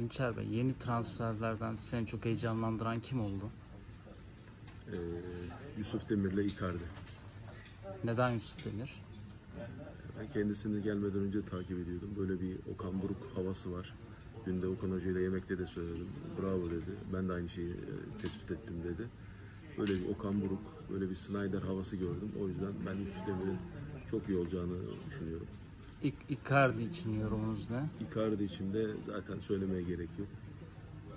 Dinçer Bey, yeni transferlerden seni çok heyecanlandıran kim oldu? Ee, Yusuf Demir'le Icardi. Neden Yusuf Demir? Ben kendisini gelmeden önce takip ediyordum. Böyle bir Okan Buruk havası var. Dün de Okan Hoca ile yemekte de söyledim. Bravo dedi. Ben de aynı şeyi e, tespit ettim dedi. Böyle bir Okan Buruk, böyle bir Snyder havası gördüm. O yüzden ben Yusuf Demir'in çok iyi olacağını düşünüyorum. Icardi için yorumunuz ne? Icardi için de zaten söylemeye gerek yok.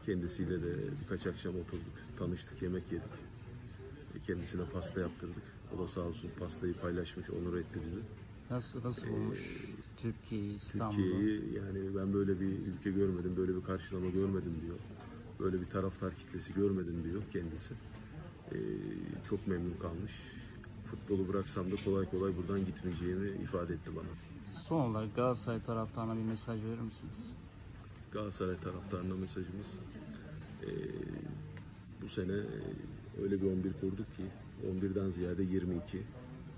Kendisiyle de birkaç akşam oturduk, tanıştık, yemek yedik. E, Kendisine pasta yaptırdık. O da sağ olsun pastayı paylaşmış, onur etti bizi. Nasıl nasıl bulmuş Türkiye'yi, İstanbul'u? Türkiye'yi yani ben böyle bir ülke görmedim, böyle bir karşılama görmedim diyor. Böyle bir taraftar kitlesi görmedim diyor kendisi. Ee, çok memnun kalmış. Futbolu bıraksam da kolay kolay buradan gitmeyeceğimi ifade etti bana. Son olarak Galatasaray taraftarına bir mesaj verir misiniz? Galatasaray taraftarına mesajımız ee, bu sene e, öyle bir 11 kurduk ki 11'den ziyade 22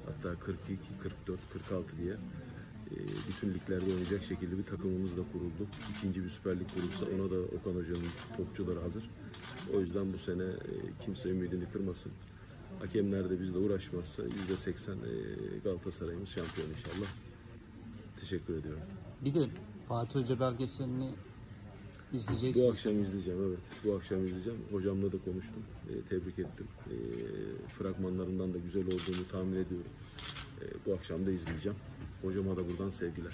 hatta 42, 44, 46 diye e, bütün liglerde oynayacak şekilde bir takımımız da kuruldu. İkinci bir Süper Lig kurulsa ona da Okan Hoca'nın topçuları hazır. O yüzden bu sene e, kimse ümidini kırmasın. Hakemler de bizle uğraşmazsa %80 e, Galatasaray'ımız şampiyon inşallah. Teşekkür ediyorum. Bir de Fatih Hoca belgeselini izleyeceksiniz. Bu akşam izleyeceğim evet. Bu akşam izleyeceğim. Hocamla da konuştum. Ee, tebrik ettim. Ee, fragmanlarından da güzel olduğunu tahmin ediyorum. Ee, bu akşam da izleyeceğim. Hocama da buradan sevgiler.